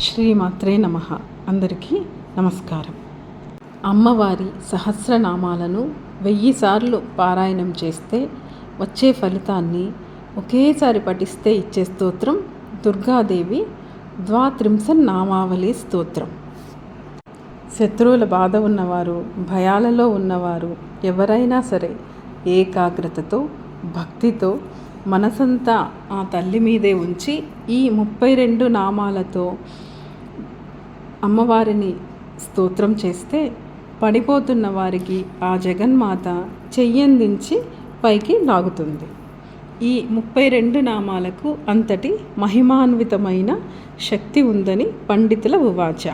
శ్రీమాత్రే నమ. అందరికీ నమస్కారం. అమ్మవారి సహస్రనామాలను వెయ్యి సార్లు పారాయణం చేస్తే వచ్చే ఫలితాన్ని ఒకేసారి పఠిస్తే ఇచ్చే స్తోత్రం దుర్గాదేవి ద్వాత్రింసన్ నామావళి స్తోత్రం. శత్రువుల బాధ ఉన్నవారు భయాలలో ఉన్నవారు ఎవరైనా సరే ఏకాగ్రతతో భక్తితో మనసంతా ఆ తల్లి మీదే ఉంచి ఈ ముప్పై రెండు నామాలతో అమ్మవారిని స్తోత్రం చేస్తే పడిపోతున్న వారికి ఆ జగన్మాత చెయ్యందించి పైకి లాగుతుంది. ఈ ముప్పై రెండు నామాలకు అంతటి మహిమాన్వితమైన శక్తి ఉందని పండితుల ఉవాచ.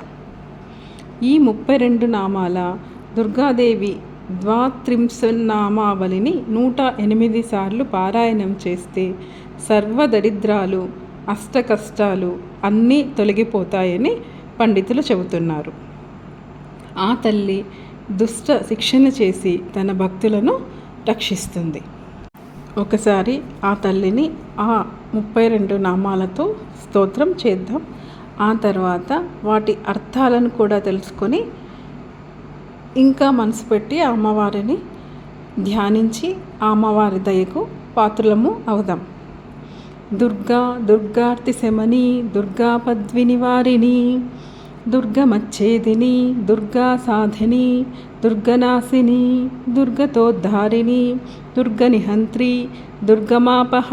ఈ ముప్పై రెండు నామాల దుర్గాదేవి ద్వాత్రింశనామావళిని నూట ఎనిమిది సార్లు పారాయణం చేస్తే సర్వదరిద్రాలు అష్ట కష్టాలు అన్నీ తొలగిపోతాయని పండితులు చెబుతున్నారు. ఆ తల్లి దుష్ట శిక్షణ చేసి తన భక్తులను రక్షిస్తుంది. ఒకసారి ఆ తల్లిని ఆ ముప్పై రెండు నామాలతో స్తోత్రం చేద్దాం. ఆ తర్వాత వాటి అర్థాలను కూడా తెలుసుకొని ఇంకా మనసు పెట్టి ఆ అమ్మవారిని ధ్యానించి ఆ అమ్మవారి దయకు పాత్రలము అవుదాం. దుర్గా దుర్గార్తి శమని దుర్గా పద్వినివారిణి దుర్గమచ్చేదిని దుర్గా సాధిని దుర్గనాశిని దుర్గతోద్ధారిణి దుర్గనిహంత్రి దుర్గమాపహ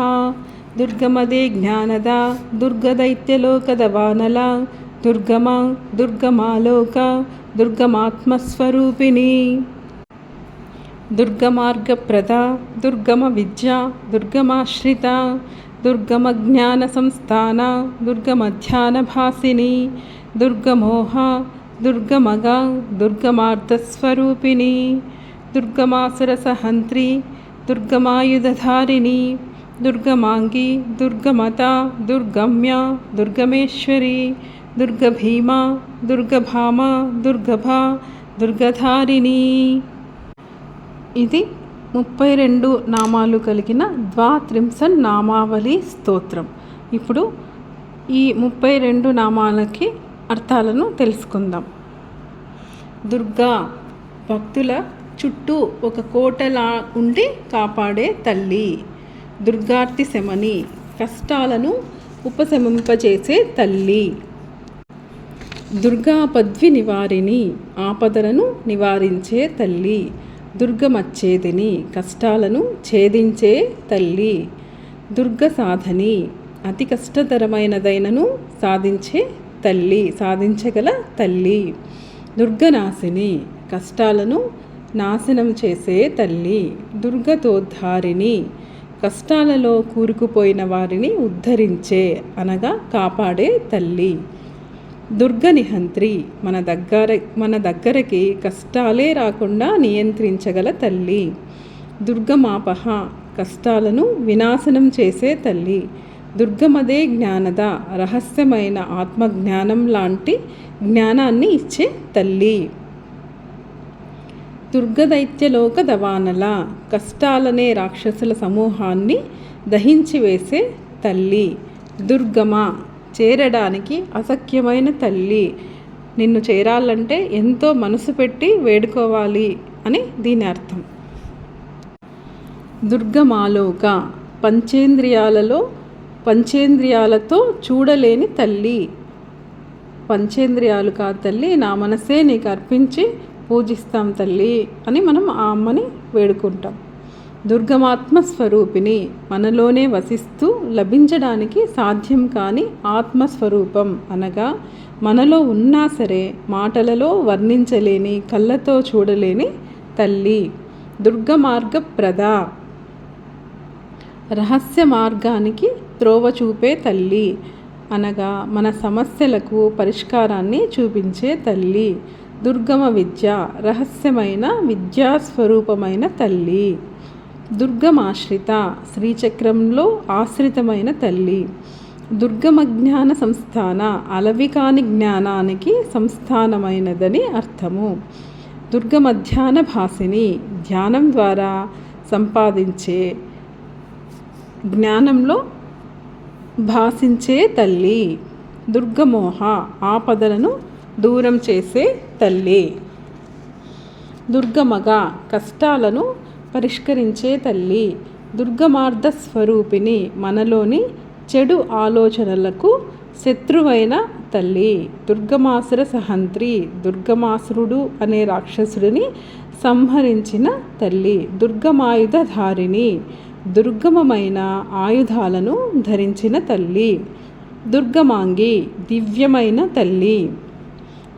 దుర్గమదే జ్ఞానద దుర్గదైత్యలోకద వానల దుర్గమ దుర్గమాలోక దుర్గమాత్మస్వరూపిణి దుర్గమార్గప్రద దుర్గమ విద్య దుర్గమాశ్రిత దుర్గమజ్ఞాన సంస్థాన దుర్గమధ్యానభాసిని దుర్గమోహ దుర్గమగ దుర్గమార్ధస్వరూపిణి దుర్గమాసురసహంత్రి దుర్గమాయుధధారిణి దుర్గమాంగి దుర్గమత దుర్గమ్య దుర్గమేశ్వరి దుర్గభీమ దుర్గభామ దుర్గభ దుర్గధారిణి ఇది ముప్పై రెండు నామాలు కలిగిన ద్వాత్రింసన్ నామావళి స్తోత్రం. ఇప్పుడు ఈ ముప్పై రెండు నామాలకి అర్థాలను తెలుసుకుందాం. దుర్గా భక్తుల చుట్టూ ఒక కోటలా ఉండి కాపాడే తల్లి. దుర్గార్తి శమని కష్టాలను ఉపశమింపజేసే తల్లి. దుర్గా పద్వి నివారిణి ఆపదలను నివారించే తల్లి. దుర్గమచ్చేదిని కష్టాలను ఛేదించే తల్లి దుర్గ సాధని అతి కష్టతరమైనదైనను సాధించే తల్లి సాధించగల తల్లి దుర్గనాశిని కష్టాలను నాశనం చేసే తల్లి దుర్గతోద్ధారిణి కష్టాలలో కూరుకుపోయిన వారిని ఉద్ధరించే అనగా కాపాడే తల్లి. దుర్గనిహంత్రి మన దగ్గర మన దగ్గరకి కష్టాలే రాకుండా నియంత్రించగల తల్లి. దుర్గమాపహ కష్టాలను వినాశనం చేసే తల్లి. దుర్గమదే జ్ఞానద రహస్యమైన ఆత్మజ్ఞానం లాంటి జ్ఞానాన్ని ఇచ్చే తల్లి. దుర్గదైత్యలోక దవానల కష్టాలనే రాక్షసుల సమూహాన్ని దహించివేసే తల్లి. దుర్గమ చేరడానికి అసఖ్యమైన తల్లి. నిన్ను చేరాలంటే ఎంతో మనసు పెట్టి వేడుకోవాలి అని దీని అర్థం. దుర్గమాలోక పంచేంద్రియాలలో పంచేంద్రియాలతో చూడలేని తల్లి. పంచేంద్రియాలు కాదు తల్లి నా మనసే నీకు అర్పించి పూజిస్తాం తల్లి అని మనం ఆ అమ్మని వేడుకుంటాం. దుర్గమాత్మ స్వరూపిణి మనలోనే వసిస్తూ లభించడానికి సాధ్యం కాని ఆత్మస్వరూపం అనగా మనలో ఉన్నా సరే మాటలలో వర్ణించలేని కళ్ళతో చూడలేని తల్లి. దుర్గమార్గప్రద. రహస్య మార్గానికి త్రోవ చూపే తల్లి అనగా మన సమస్యలకు పరిష్కారాన్ని చూపించే తల్లి. దుర్గమ విద్య రహస్యమైన విద్యాస్వరూపమైన తల్లి. దుర్గమాశ్రిత శ్రీచక్రంలో ఆశ్రితమైన తల్లి. దుర్గమ జ్ఞాన సంస్థాన అలవికాని జ్ఞానానికి సంస్థానమైనదని అర్థము. దుర్గమధ్యాన భాసిని ధ్యానం ద్వారా సంపాదించే జ్ఞానంలో భాసించే తల్లి. దుర్గమోహ ఆపదలను దూరం చేసే తల్లి. దుర్గమగా కష్టాలను పరిష్కరించే తల్లి దుర్గమార్ధ స్వరూపిణి మనలోని చెడు ఆలోచనలకు శత్రువైన తల్లి. దుర్గమాసుర సహంత్రి దుర్గమాసురుడు అనే రాక్షసుడిని సంహరించిన తల్లి. దుర్గమాయుధధారిణి దుర్గమమైన ఆయుధాలను ధరించిన తల్లి. దుర్గమాంగి దివ్యమైన తల్లి.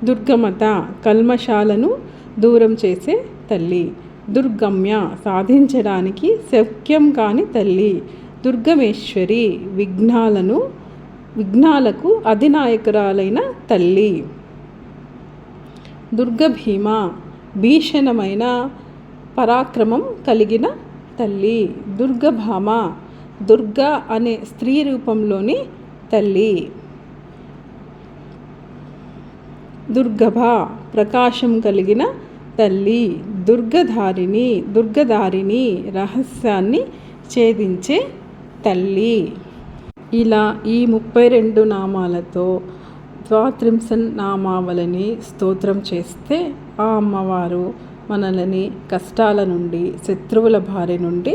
దుర్గమత కల్మషాలను దూరం చేసే తల్లి. దుర్గమ్య సాధించడానికి శక్యం కాని తల్లి. దుర్గమేశ్వరి విఘ్నాలను విఘ్నాలకు అధినాయకురాలైన తల్లి. దుర్గభీమ భీషణమైన పరాక్రమం కలిగిన తల్లి. దుర్గభామ దుర్గ అనే స్త్రీ రూపంలోని తల్లి. దుర్గభ ప్రకాశం కలిగిన తల్లి దుర్గధారిణి దుర్గధారిణి రహస్యాన్ని ఛేదించే తల్లి. ఇలా ఈ ముప్పై రెండు నామాలతో ద్వాత్రింసన్ నామావళిని స్తోత్రం చేస్తే ఆ అమ్మవారు మనల్ని కష్టాల నుండి శత్రువుల బారి నుండి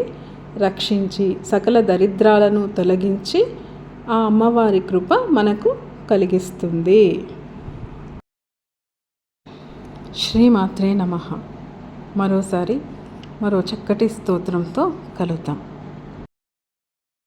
రక్షించి సకల దరిద్రాలను తొలగించి ఆ అమ్మవారి కృప మనకు కలిగిస్తుంది. శ్రీమాత్రే నమ. మరోసారి మరో చక్కటి స్తోత్రంతో కలుద్దాం.